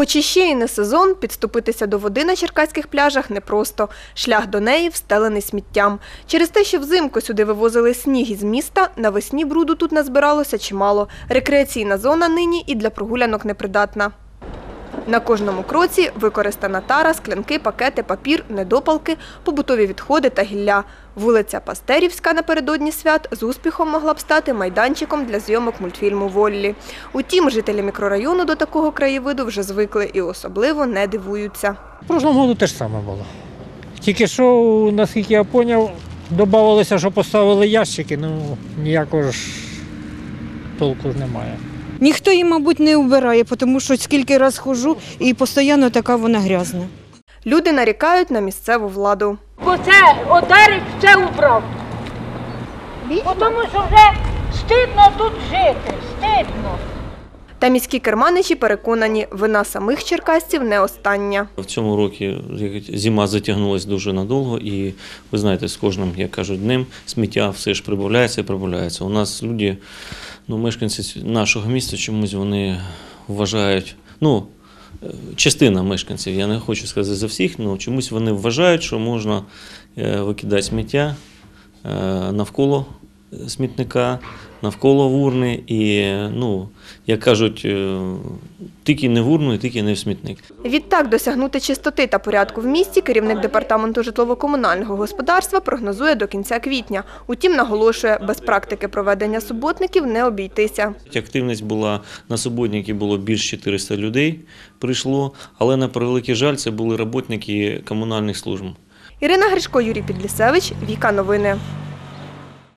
Хоч іще і не сезон, підступитися до води на черкаських пляжах непросто. Шлях до неї встелений сміттям. Через те, що взимку сюди вивозили сніг із міста, навесні бруду тут назбиралося чимало. Рекреаційна зона нині і для прогулянок непридатна. На кожному кроці використана тара, склянки, пакети, папір, недопалки, побутові відходи та гілля. Вулиця Пастерівська напередодні свят з успіхом могла б стати майданчиком для зйомок мультфільму «Воллі». Утім, жителі мікрорайону до такого краєвиду вже звикли і особливо не дивуються. В прошлому году те саме було. Тільки що, наскільки я зрозумів, додавалося, що поставили ящики, ну ніякого ж толку немає. Ніхто її, мабуть, не вбирає, тому що скільки раз хожу і постійно така вона грязна. Люди нарікають на місцеву владу. Бо це одарить все убрав. Бо Тому що вже стидно тут жити, стидно. Та міські керманичі переконані, вина самих черкасців не остання. В цьому році зима затягнулася дуже надовго, і ви знаєте, з кожним, як кажуть, днем сміття все ж прибавляється і прибавляється. У нас люди, ну, мешканці нашого міста, чомусь вони вважають, ну, частина мешканців, я не хочу сказати за всіх, але чомусь вони вважають, що можна е, викидати сміття е, навколо смітника, навколо урни і, ну, як кажуть, е, тільки не в урну, і тільки не в смітник. Відтак досягнути чистоти та порядку в місті керівник департаменту житлово-комунального господарства прогнозує до кінця квітня. Утім, наголошує, без практики проведення суботників не обійтися. Активність була на суботники було більш 400 людей прийшло, але на превеликий жаль, це були роботники комунальних служб. Ірина Гришко, Юрій Підлісевич, Віка Новини.